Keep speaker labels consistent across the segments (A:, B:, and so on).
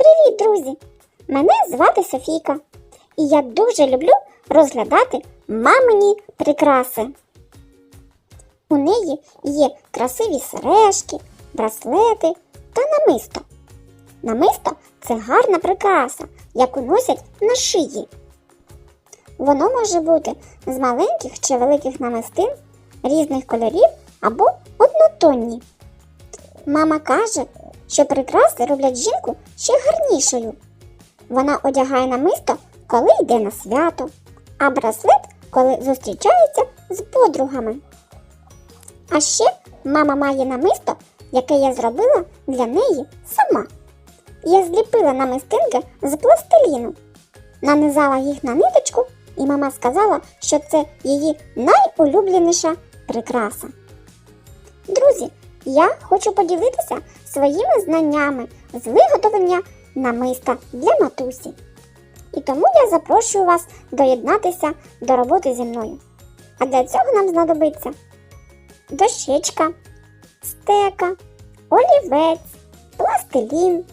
A: Привіт, друзі! Мене звати Софійка, і я дуже люблю розглядати мамині прикраси. У неї є красиві сережки, браслети та намисто. Намисто це гарна прикраса, яку носять на шиї. Воно може бути з маленьких чи великих намистин різних кольорів або однотонні. Мама каже, що прикраси роблять жінку ще гарнішою. Вона одягає намисто, коли йде на свято, а браслет, коли зустрічається з подругами. А ще мама має намисто, яке я зробила для неї сама. Я зліпила намистинки з пластиліну, нанизала їх на ниточку, і мама сказала, що це її найулюбленіша прикраса. Друзі, я хочу поділитися своїми знаннями з виготовлення намиста для матусі. І тому я запрошую вас доєднатися до роботи зі мною. А для цього нам знадобиться дощечка, стека, олівець, пластилін,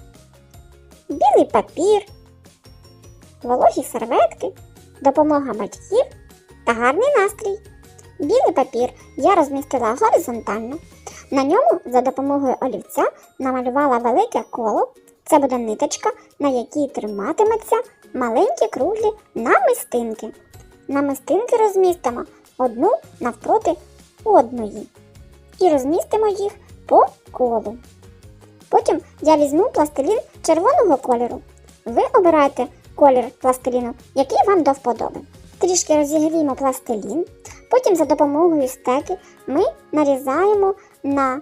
A: білий папір, вологі серветки, допомога батьків та гарний настрій. Білий папір я розмістила горизонтально. На ньому за допомогою олівця намалювала велике коло. Це буде ниточка, на якій триматиметься маленькі круглі намистинки. Намистинки розмістимо одну навпроти одної і розмістимо їх по колу. Потім я візьму пластилін червоного кольору. Ви обираєте колір пластиліну, який вам до вподоби. Трішки розігріємо пластилін, потім за допомогою стеки ми нарізаємо на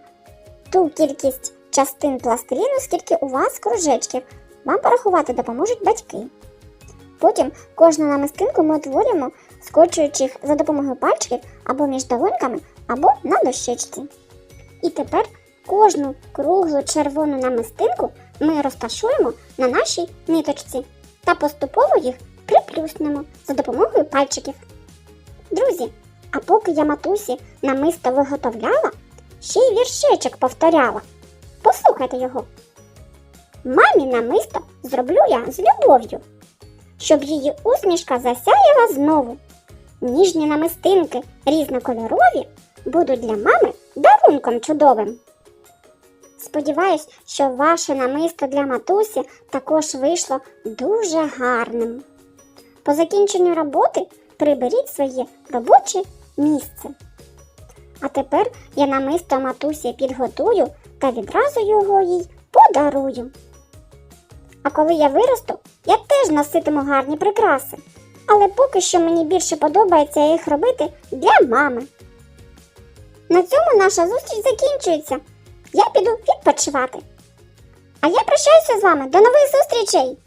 A: ту кількість частин пластиліну, скільки у вас кружечків. Вам порахувати допоможуть батьки. Потім кожну намистинку ми утворюємо, скочуючи їх за допомогою пальчиків або між долоньками, або на дощечці. І тепер кожну круглу червону намистинку ми розташуємо на нашій ниточці та поступово їх приплюснемо за допомогою пальчиків. Друзі, а поки я матусі намисто виготовляла, ще й віршечок повторяла. Послухайте його. Мамі намисто зроблю я з любов'ю, щоб її усмішка засяяла знову. Ніжні намистинки різнокольорові будуть для мами дарунком чудовим. Сподіваюсь, що ваше намисто для матусі також вийшло дуже гарним. По закінченню роботи приберіть своє робоче місце. А тепер я намисто матусі підготую та відразу його їй подарую. А коли я виросту, я теж носитиму гарні прикраси. Але поки що мені більше подобається їх робити для мами. На цьому наша зустріч закінчується. Я піду відпочивати. А я прощаюся з вами. До нових зустрічей!